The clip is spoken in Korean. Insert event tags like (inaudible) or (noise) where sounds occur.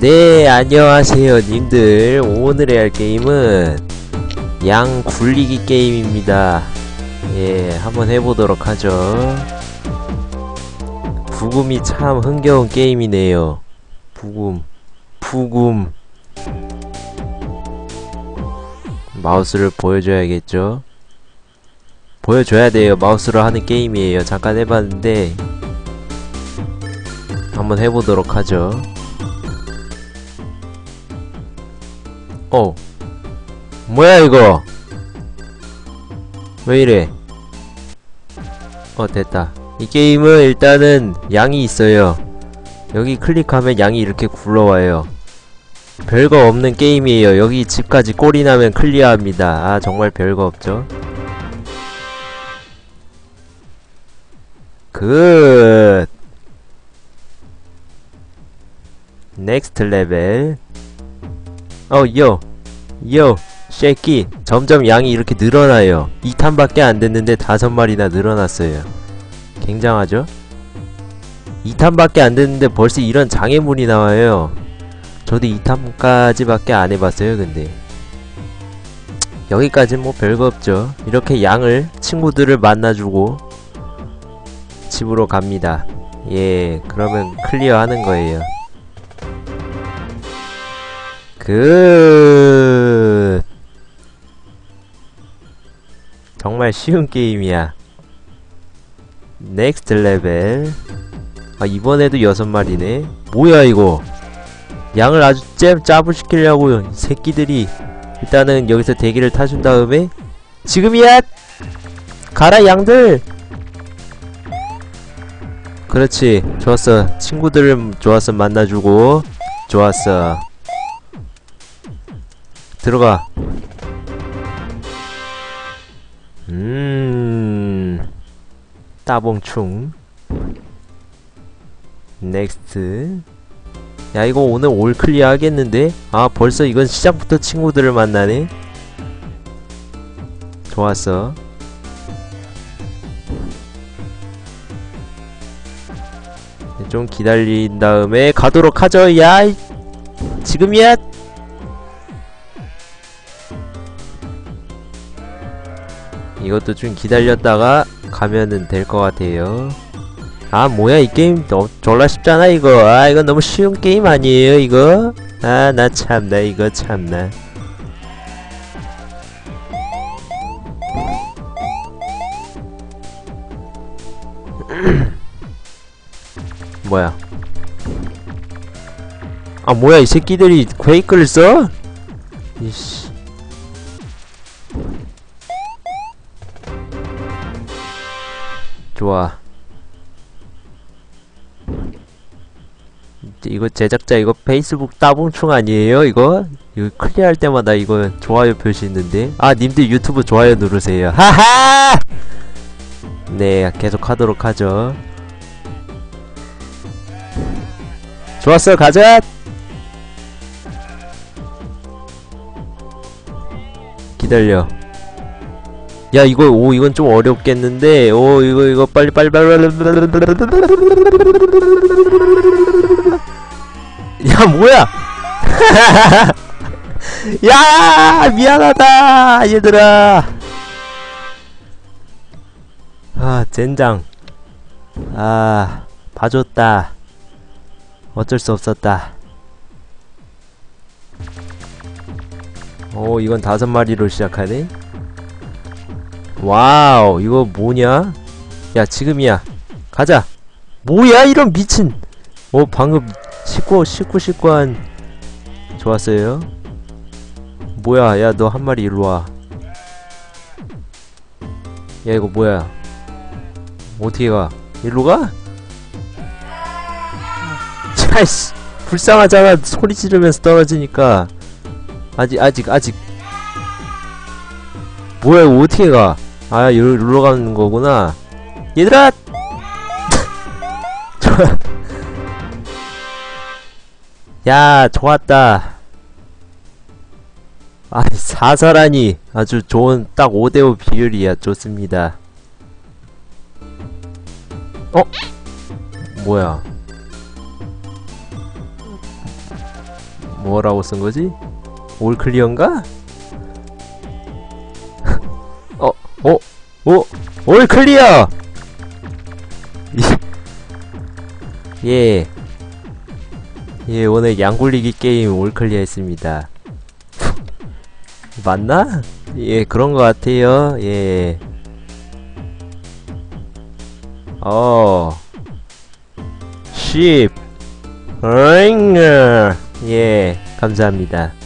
네, 안녕하세요, 님들. 오늘의 할 게임은 양 굴리기 게임입니다. 예, 한번 해보도록 하죠. 부금이 참 흥겨운 게임이네요. 부금, 부금. 마우스를 보여줘야겠죠? 보여줘야 돼요. 마우스로 하는 게임이에요. 잠깐 해봤는데, 한번 해보도록 하죠. 어. 뭐야 이거? 왜 이래? 어 됐다. 이 게임은 일단은 양이 있어요. 여기 클릭하면 양이 이렇게 굴러와요. 별거 없는 게임이에요. 여기 집까지 꼴이 나면 클리어합니다. 아 정말 별거 없죠? 굿! 넥스트 레벨 어, 요, 요, 쉐키. 점점 양이 이렇게 늘어나요. 2탄밖에 안 됐는데 다섯 마리나 늘어났어요. 굉장하죠? 2탄밖에 안 됐는데 벌써 이런 장애물이 나와요. 저도 2탄까지 밖에 안 해봤어요, 근데. 여기까지는 뭐 별거 없죠. 이렇게 양을, 친구들을 만나주고 집으로 갑니다. 예, 그러면 클리어 하는 거예요. 그 정말 쉬운 게임이야. 넥스트 레벨. 아 이번에도 여섯 마리네. 뭐야 이거? 양을 아주 잼 짜부 시키려고 새끼들이 일단은 여기서 대기를 타준 다음에 지금이야. 가라 양들. 그렇지 좋았어 친구들을 좋았어 만나주고 좋았어 들어가. 음 따봉충. 넥스트. 야 이거 오늘 올 클리어 하겠는데? 아 벌써 이건 시작부터 친구들을 만나네. 좋았어. 좀 기다린 다음에 가도록 하죠. 야 지금이야 이것도 좀 기다렸다가 가면은 될 것 같아요. 아 뭐야 이 게임 너, 졸라 쉽잖아 이거. 아 이거 너무 쉬운 게임 아니에요 이거? 아 나 참나 이거 참나. (clears throat) 뭐야? 아 뭐야 이 새끼들이 퀘이크를 써? 이씨 좋아. 이거 제작자 이거 페이스북 따봉충 아니에요 이거? 이거 클리어할 때마다 이거 좋아요 표시 있는데. 아 님들 유튜브 좋아요 누르세요. 하하! 네 계속 하도록 하죠. 좋았어 가자! 기다려 야 이거 오 이건 좀 어렵겠는데 오 이거 이거 빨리 빨리 빨리 빨리 야 뭐야 야 미안하다 얘들아 아 젠장 아 봐줬다 어쩔 수 없었다 오 이건 다섯 마리로 시작하네 와우 이거 뭐냐? 야 지금이야. 가자. 뭐야 이런 미친! 어 방금 19 19 19한 좋았어요? 뭐야 야 너 한 마리 일로와. 야 이거 뭐야? 어떻게 가? 일로 가? 차이씨 불쌍하잖아. 소리 지르면서 떨어지니까. 아직 아직 아직. 뭐야 이거 어떻게 가? 아 여기로 가는 거구나 얘들아! (laughs) 야 좋았다 아니 사설하니 아주 좋은 딱 5대5 비율이야 좋습니다 어? 뭐야 뭐라고 쓴 거지? 올 클리어인가? 어, 어, 오, 올 클리어! (laughs) 예. 예, 오늘 양굴리기 게임 올 클리어 했습니다. (laughs) 맞나? 예, 그런 것 같아요. 예. 어. 10. 어잉. 예, 감사합니다.